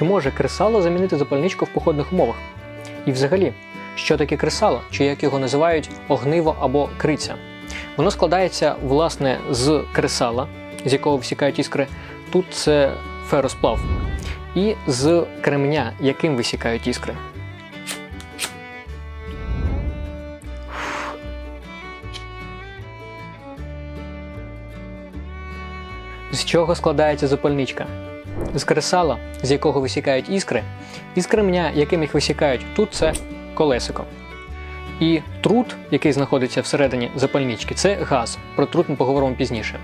Чи може кресало замінити запальничку в походних умовах? І взагалі, що таке кресало, чи як його називають огниво або криця? Воно складається власне з кресала, з якого висікають іскри. Тут це феросплав, і з кремня, яким висікають іскри. З чого складається запальничка? З кресала, з якого висікають іскри, і з кремня, яким їх висікають, тут це колесико. І трут, який знаходиться всередині запальнички, це газ. Про трут ми поговоримо пізніше.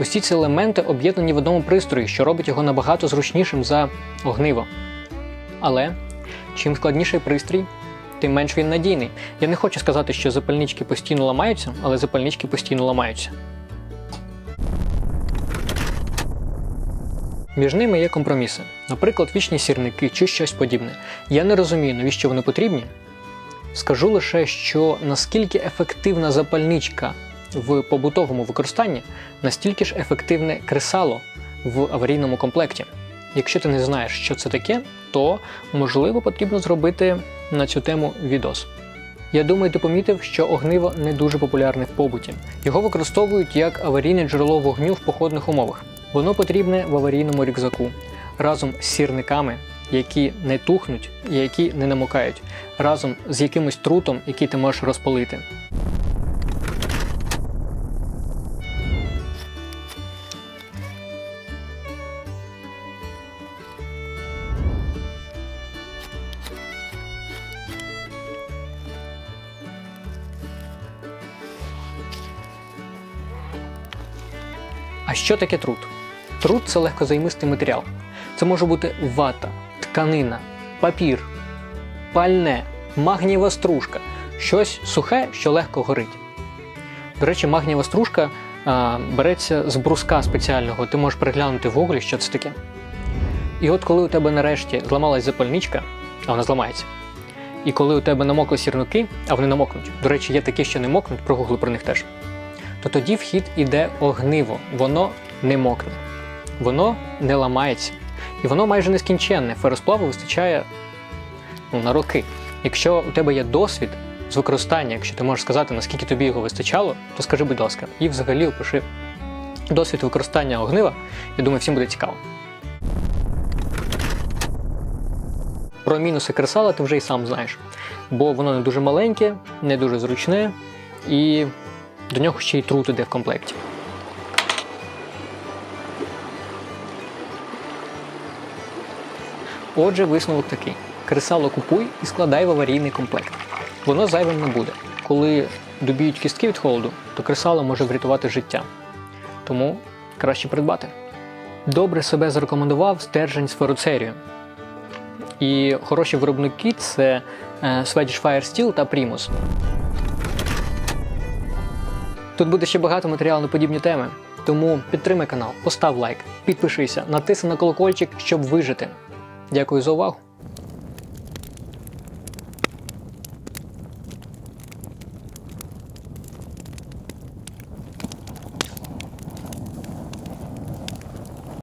Усі ці елементи об'єднані в одному пристрої, що робить його набагато зручнішим за огниво. Але чим складніший пристрій, тим менш він надійний. Я не хочу сказати, що запальнички постійно ламаються, але запальнички постійно ламаються. Між ними є компроміси, наприклад, вічні сірники чи щось подібне. Я не розумію, навіщо вони потрібні. Скажу лише, що наскільки ефективна запальничка в побутовому використанні, настільки ж ефективне кресало в аварійному комплекті. Якщо ти не знаєш, що це таке, то можливо потрібно зробити на цю тему відос. Я думаю, ти помітив, що огниво не дуже популярне в побуті. Його використовують як аварійне джерело вогню в походних умовах. Воно потрібне в аварійному рюкзаку разом з сірниками, які не тухнуть і які не намокають, разом з якимось трутом, який ти можеш розпалити. А що таке трут? Трут це легкозаймистий матеріал. Це може бути вата, тканина, папір, пальне, магнієва стружка, щось сухе, що легко горить. До речі, магнієва стружка а, береться з бруска спеціального. Ти можеш переглянути в гуглі, що це таке. І от коли у тебе нарешті зламалась запальничка, а вона зламається. І коли у тебе намокли сірники, а вони намокнуть. До речі, є такі, що не мокнуть, прогугли про них теж. То тоді в хід іде огниво, воно не мокне, воно не ламається. І воно майже нескінченне. Феросплаву вистачає ну, на роки. Якщо у тебе є досвід з використання, якщо ти можеш сказати, наскільки тобі його вистачало, то скажи, будь ласка, і взагалі опиши досвід використання огнива. Я думаю, всім буде цікаво. Про мінуси кресала ти вже й сам знаєш, бо воно не дуже маленьке, не дуже зручне, і до нього ще й трут іде в комплекті. Отже, висновок такий: кресало купуй і складай в аварійний комплект. Воно зайвим не буде. Коли добіють кістки від холоду, то кресало може врятувати життя. Тому краще придбати. Добре себе зарекомендував стержень з фероцерію. І хороші виробники це е, Swedish Fire Steel та Primus. Тут буде ще багато матеріалу на подібні теми. Тому підтримай канал, постав лайк, підпишися, натисни на колокольчик, щоб вижити. Дякую за увагу!